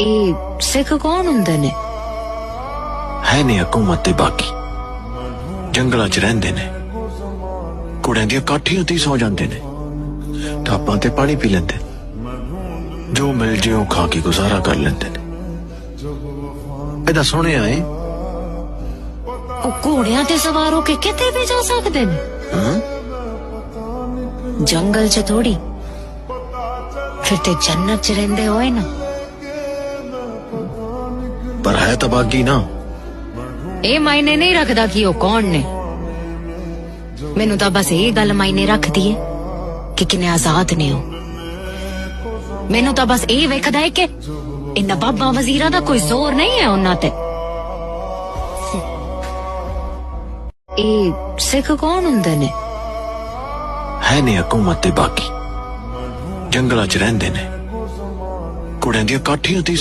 ਇਹ ਸਿੱਖ ਕੌਣ ਹੁੰਦੇ ਨੇ ਹੈ ਨੇ ਹਕੂਮਤ ਦੇ ਬਾਕੀ ਜੰਗਲਾਂ 'ਚ ਰਹਿੰਦੇ ਨੇ ਕੁੜਿਆਂ ਦੀਆਂ ਕਾਠੀਆਂ ਤੇ ਹੀ ਸੌ ਜਾਂਦੇ ਨੇ ਢਾਬਾਂ ਤੇ ਪਾਣੀ ਪੀ ਲੈਂਦੇ ਨੇ। ਜੋ ਮਿਲ ਜੇ ਉਹ ਖਾ ਕੇ ਗੁਜ਼ਾਰਾ ਕਰ ਲੈਂਦੇ ਨੇ ਇਹਦਾ ਸੁਣਿਆ ਏ ਉਹ ਘੋੜਿਆਂ ਤੇ ਸਵਾਰ ਹੋ ਕੇ ਕਿਤੇ ਵੀ ਜਾ ਸਕਦੇ ਨੇ ਹਾਂ ਜੰਗਲ 'ਚ ਥੋੜੀ ਫਿਰ ਤੇ ਜੰਨਤ 'ਚ ਰਹਿੰਦੇ ਹੋਏ ਨਾ ਪਰ ਹੈ ਤਾਂ ਬਾਗੀ ਨਾ ਇਹ ਮਾਇਨੇ ਨਹੀਂ ਰੱਖਦਾ ਕਿ ਉਹ ਕੌਣ ਨੇ ਮੈਨੂੰ ਤਾਂ ਬਸ ਇਹ ਗੱਲ ਮਾਇਨੇ ਰੱਖਦੀ ਏ ਕਿ ਕਿੰਨੇ ਆਜ਼ਾਦ ਨੇ ਉਹ ਮੈਨੂੰ ਤਾਂ ਬਸ ਇਹ ਵੇਖਦਾ ਹੈ ਕਿ ਇਹਨਾਂ ਬਾਬਾ ਵਜ਼ੀਰਾਂ ਦਾ ਕੋਈ ਜ਼ੋਰ ਨਹੀਂ ਹੈ ਉਹਨਾਂ ਤੇ ਇਹ ਸਿੱਖ ਕੌਣ ਹੁੰਦੇ ਨੇ ਹੈ ਨੇ ਹਕੂਮਤ ਦੇ ਬਾਕੀ ਜੰਗਲਾਂ 'ਚ ਰਹਿੰਦੇ ਨੇ ਕੁੜਿਆਂ ਦੀਆਂ ਕਾਠੀਆਂ ਤੇ ਹੀ